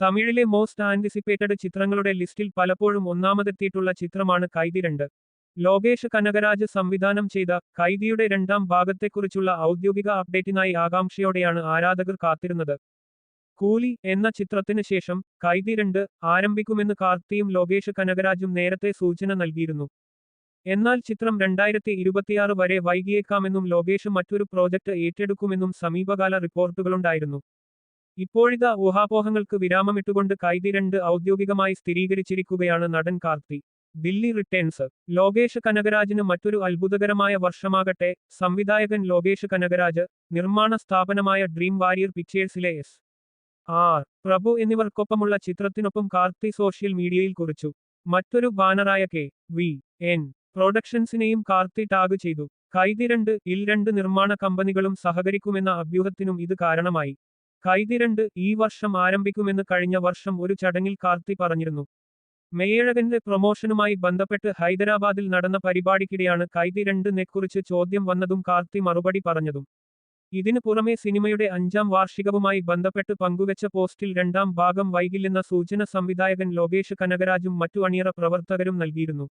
തമിഴിലെ most anticipated ചിത്രങ്ങളുടെ ലിസ്റ്റിൽ പലപ്പോഴും ഒന്നാമതെത്തിയിട്ടുള്ള ചിത്രമാണ് കൈതി രണ്ട്. ലോകേഷ് കനകരാജ് സംവിധാനം ചെയ്ത കൈദിയുടെ രണ്ടാം ഭാഗത്തെക്കുറിച്ചുള്ള ഔദ്യോഗിക അപ്ഡേറ്റിനായി ആകാംക്ഷയോടെയാണ് ആരാധകർ കാത്തിരുന്നത്. കൂലി എന്ന ചിത്രത്തിന് ശേഷം കൈതി രണ്ട് ആരംഭിക്കുമെന്ന് കാർത്തിയും ലോകേഷ് കനകരാജും നേരത്തെ സൂചന നൽകിയിരുന്നു. എന്നാൽ ചിത്രം രണ്ടായിരത്തി ഇരുപത്തിയാറ് വരെ വൈകിയേക്കാമെന്നും ലോകേഷ് മറ്റൊരു പ്രോജക്റ്റ് ഏറ്റെടുക്കുമെന്നും സമീപകാല റിപ്പോർട്ടുകളുണ്ടായിരുന്നു. ഇപ്പോഴിതാ ഊഹാപോഹങ്ങൾക്ക് വിരാമമിട്ടുകൊണ്ട് കൈതി രണ്ട് ഔദ്യോഗികമായി സ്ഥിരീകരിച്ചിരിക്കുകയാണ് നടൻ കാർത്തി. ദില്ലി റിട്ടേൺസ്. ലോകേഷ് കനകരാജിന് മറ്റൊരു അത്ഭുതകരമായ വർഷമാകട്ടെ സംവിധായകൻ ലോകേഷ് കനകരാജ് നിർമ്മാണ സ്ഥാപനമായ ഡ്രീം വാരിയർ പിക്ചേഴ്സിലെ എസ്. ആർ. പ്രഭു എന്നിവർക്കൊപ്പമുള്ള ചിത്രത്തിനൊപ്പം കാർത്തി സോഷ്യൽ മീഡിയയിൽ കുറിച്ചു. മറ്റൊരു ബാനറായ കെ. വി. എൻ. പ്രൊഡക്ഷൻസിനെയും കാർത്തി ടാഗ് ചെയ്തു. കൈതി രണ്ട് ഇൽ രണ്ട് നിർമ്മാണ കമ്പനികളും സഹകരിക്കുമെന്ന അഭ്യൂഹത്തിനും ഇത് കാരണമായി. കൈതി രണ്ട് ഈ വർഷം ആരംഭിക്കുമെന്ന് കഴിഞ്ഞ വർഷം ഒരു ചടങ്ങിൽ കാർത്തി പറഞ്ഞിരുന്നു. മേയഴകന്റെ പ്രൊമോഷനുമായി ബന്ധപ്പെട്ട് ഹൈദരാബാദിൽ നടന്ന പരിപാടിക്കിടെയാണ് കൈതി രണ്ടിനെക്കുറിച്ച് ചോദ്യം വന്നതും കാർത്തി മറുപടി പറഞ്ഞതും. ഇതിനു പുറമെ സിനിമയുടെ അഞ്ചാം വാർഷികവുമായി ബന്ധപ്പെട്ട് പങ്കുവച്ച പോസ്റ്റിൽ രണ്ടാം ഭാഗം വൈകില്ലെന്ന സൂചന സംവിധായകൻ ലോകേഷ് കനകരാജും മറ്റു അണിയറ പ്രവർത്തകരും നൽകിയിരുന്നു.